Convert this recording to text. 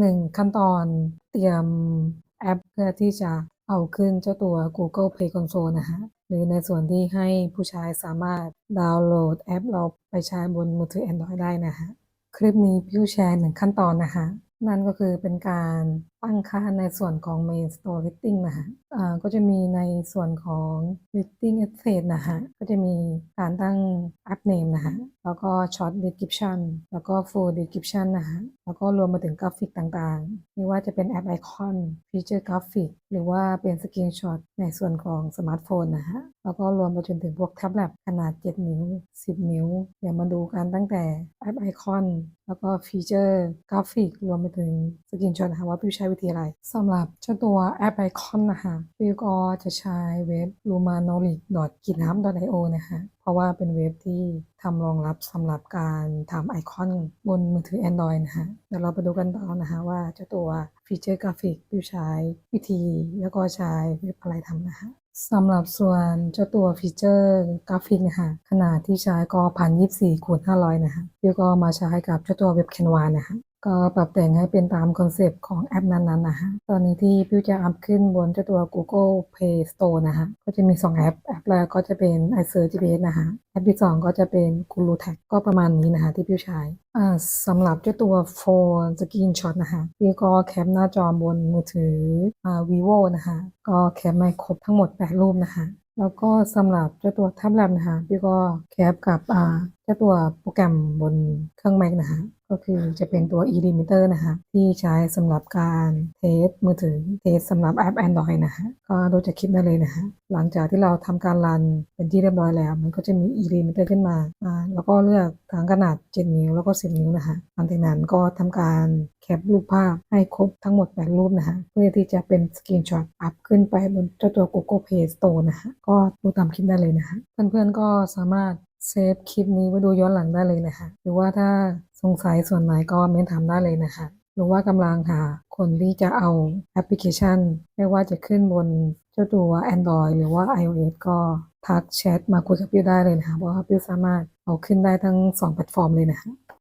1 ขั้นตอนเตรียมแอปเพื่อที่จะเอาขึ้นเจ้าตัว Google Play Console นะฮะ หรือในส่วนที่ให้ผู้ใช้สามารถดาวน์โหลดแอป เราไปใช้บนมือถือ Android ได้นะฮะ คลิปนี้พี่แชร์หนึ่งขั้นตอนนะฮะ นั่นก็คือเป็นการ ตั้งค่าในส่วนของ Main Store Listing นะฮะอ่าก็จะมีในส่วนของ Listing Access นะฮะก็จะมีการตั้ง App Name นะฮะแล้วก็ Short Description แล้วก็ Full Description นะฮะแล้วก็รวมมาถึงกราฟิกต่างๆ ไม่ว่าจะเป็นแอปไอคอนฟีเจอร์กราฟิกหรือว่าเป็นสกรีนช็อตในส่วนของสมาร์ทโฟนนะฮะแล้วก็รวมไปจนถึงพวกแท็บเล็ตขนาด 7 นิ้ว 10 นิ้ว เดี๋ยวมาดูกันตั้งแต่แอปไอคอนแล้วก็ฟีเจอร์กราฟิก รวมไปถึงสกรีนช็อตนะคะว่าพี่ใช้วิธีไรสำหรับเจ้าตัวแอปไอคอนนะคะพี่ก็จะใช้เว็บ lumanolic.github.io นะคะเพราะว่าเป็นเว็บที่ทำรองรับสำหรับการทำไอคอนบนมือถือ Android นะฮะเดี๋ยวเราไปดูกันต่อนะคะว่าเจ้าตัวฟีเจอร์กราฟิกพี่ใช้วิธี แล้วก็ใช้เว็บอะไรทำนะคะสำหรับส่วนเจ้าตัวฟีเจอร์กราฟิกนะคะขนาดที่ใช้ก็พันยี่สี่คูณห้าร้อยนะคะพี่ก็มาใช้กับเจ้าตัวเว็บ Canva นะคะ ก็ปรับแต่งให้เป็นตามคอนเซปต์ของแอปนั้นๆนะคะตอนนี้ที่พี่จะอัพขึ้นบนเจ้าตัว Google Play Store นะคะก็จะมี 2 แอป แอปแรกก็จะเป็น iSearch GPS นะคะแอปที่ 2 ก็จะเป็น Guru Tag ก็ประมาณนี้นะคะที่พี่ใช้สำหรับเจ้าตัวโฟนสกรีนช็อตนะคะพี่ก็แคปหน้าจอบนมือถือ vivo นะคะก็แคปไม่ครบทั้งหมด 8 รูปนะคะแล้วก็สำหรับเจ้าตัวแท็บเล็ตนะคะพี่ก็แคปกับ จ้าตัวโปรแกรมบนเครื่อง Mac นะคะก็คือจะเป็นตัว e-limiter นะคะที่ใช้สำหรับการเทสมือถือเทสสำหรับแอป Android นะคะก็ดูจากคลิปได้เลยนะคะหลังจากที่เราทำการรันเป็นที่เรียบร้อยแล้ว มันก็จะมี e-limiter ขึ้นมาอ่าแล้วก็เลือกทั้งขนาด 7 นิ้วแล้วก็ 10 นิ้วนะคะหลังจากนั้นก็ทำการแคปรูปภาพให้ครบทั้งหมด 8 รูปนะคะเพื่อที่จะเป็นสกรีนช็อตอัพขึ้นไปบนเจ้าตัว Google Play Store นะคะก็ดูตามคลิปได้เลยนะคะเพื่อนๆก็สามารถ เซฟคลิปนี้ไว้ดูย้อนหลังได้เลยนะคะ หรือว่าถ้าสงสัยส่วนไหนก็เม้นถามได้เลยนะคะ หรือว่ากำลังหาคนที่จะเอาแอปพลิเคชัน ไม่ว่าจะขึ้นบนเจ้าตัว Android หรือว่า iOS ก็ทักแชทมาคุยกับพี่ได้เลยนะคะเพราะว่าพี่สามารถเอาขึ้นได้ทั้ง 2 แพลตฟอร์มเลยนะคะ